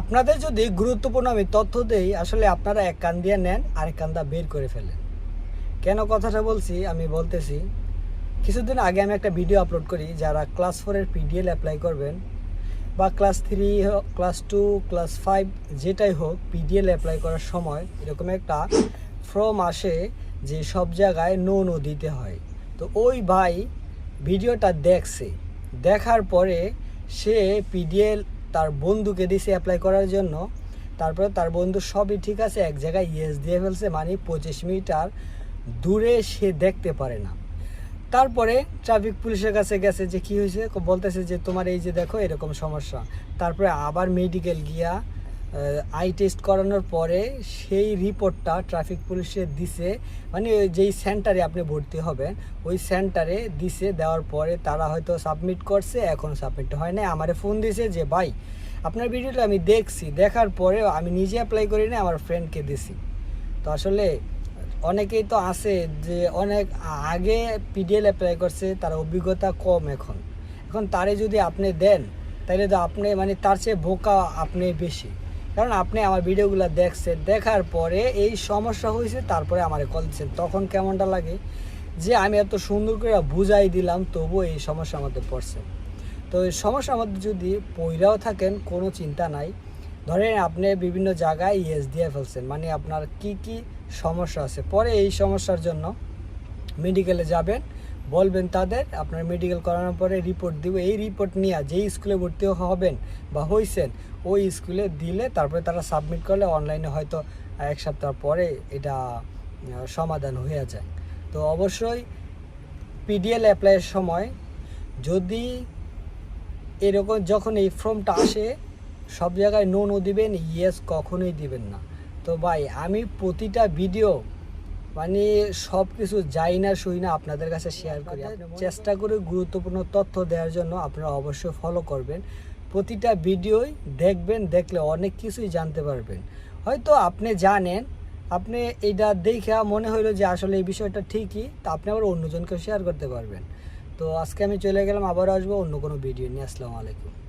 আপনাদের যদি গুরুত্বপূর্ণ আমি তথ্য দেই, আসলে আপনারা এক কান দিয়ে নেন, আরেক কান দিয়ে বের করে ফেলেন কেন কথাটা বলছি, আমি বলতেছি, কিছুদিন আগে আমি একটা ভিডিও আপলোড করি, যারা ক্লাস ফোরের পিডিএল অ্যাপ্লাই করবেন, বা class three class two class five যেটাই হোক পিডিএল অ্যাপ্লাই করার সময় এরকম একটা ফর্ম আসে যে সব জায়গায় নো নো দিতে হয়। তো ওই ভাই ভিডিওটা দেখছে। দেখার পরে সে পিডিএল তার বন্ধুকে দিছে অ্যাপ্লাই করার জন্য। তারপরে তার বন্ধু সবই ঠিক আছে, এক জায়গায় ইয়েস দিয়ে ফেলছে মানে পঁচিশ মিটার দূরে সে দেখতে পারে না। তারপরে ট্রাফিক পুলিশের কাছে গেছে যে কি হয়েছে? বলতেছে যে তোমার এই যে দেখো এরকম সমস্যা। তারপরে আবার মেডিকেল গিয়া আই টেস্ট করানোর পরে সেই রিপোর্টটা ট্রাফিক পুলিশে দিছে। মানে যেই সেন্টারে আপনি ভর্তি হবেন, ওই সেন্টারে দিছে, দেওয়ার পরে তারা হয়তো সাবমিট করছে, এখন সাবমিট হয় না আমারে ফোন দিছে যে, ভাই, আপনার ভিডিওটা আমি দেখছি। দেখার পরেও আমি নিজে অ্যাপ্লাই করি না আমার ফ্রেন্ডকে দিছি। তো আসলে অনেকেই তো আছে যে, অনেক আগে পিডিএল অ্যাপ্লাই করছে, তার অভিজ্ঞতা কম এখন। এখন তারে যদি আপনি দেন তাহলে তো আপনি মানে তার চেয়ে বোকা আপনি বেশি। কারণ আপনি আমার ভিডিওগুলো দেখছেন, দেখার পরে এই সমস্যা হয়েছে, তারপরে আমার কল দিচ্ছেন। তখন কেমনটা লাগে যে আমি এত সুন্দর করে বুঝাই দিলাম, তবুও এই সমস্যার মধ্যে পড়ছে। তো এই সমস্যার মধ্যে যদি পইরাও থাকেন, কোনো চিন্তা নাই। ধরেন আপনি বিভিন্ন জায়গায় ইয়েস দিয়ে ফেলছেন মানে আপনার কি কি সমস্যা আছে? পরে এই সমস্যার জন্য মেডিকেলে যাবেন বলবেন তাদের, আপনার মেডিকেল করানোর পরে রিপোর্ট দিব। এই রিপোর্ট নিয়ে যেই স্কুলে ভর্তি হবেন বা হয়েছেন ওই স্কুলে দিলে তারপরে তারা সাবমিট করলে অনলাইনে হয়তো এক সপ্তাহ পরে এটা সমাধান হয়ে যায়। তো অবশ্যই পিডিএল অ্যাপ্লাইয়ের সময় যদি এরকম যখন এই ফর্মটা আসে, সব জায়গায় নো নো দিবেন ইয়েস কখনোই দিবেন না। তো ভাই, আমি প্রতিটা ভিডিও মানে সব কিছু যাই না শুই না আপনাদের কাছে শেয়ার করি। চেষ্টা করে গুরুত্বপূর্ণ তথ্য দেওয়ার জন্য আপনারা অবশ্যই ফলো করবেন। প্রতিটা ভিডিওই দেখবেন, দেখলে অনেক কিছুই জানতে পারবেন। হয়তো আপনি জানেন, আপনি এটা দেখে মনে হইল যে আসলে এই বিষয়টা ঠিকই, তা আপনি আবার অন্যজনকে শেয়ার করতে পারবেন। তো আজকে আমি চলে গেলাম আবার আসব অন্য কোনো ভিডিও নিয়ে। আসসালামু আলাইকুম।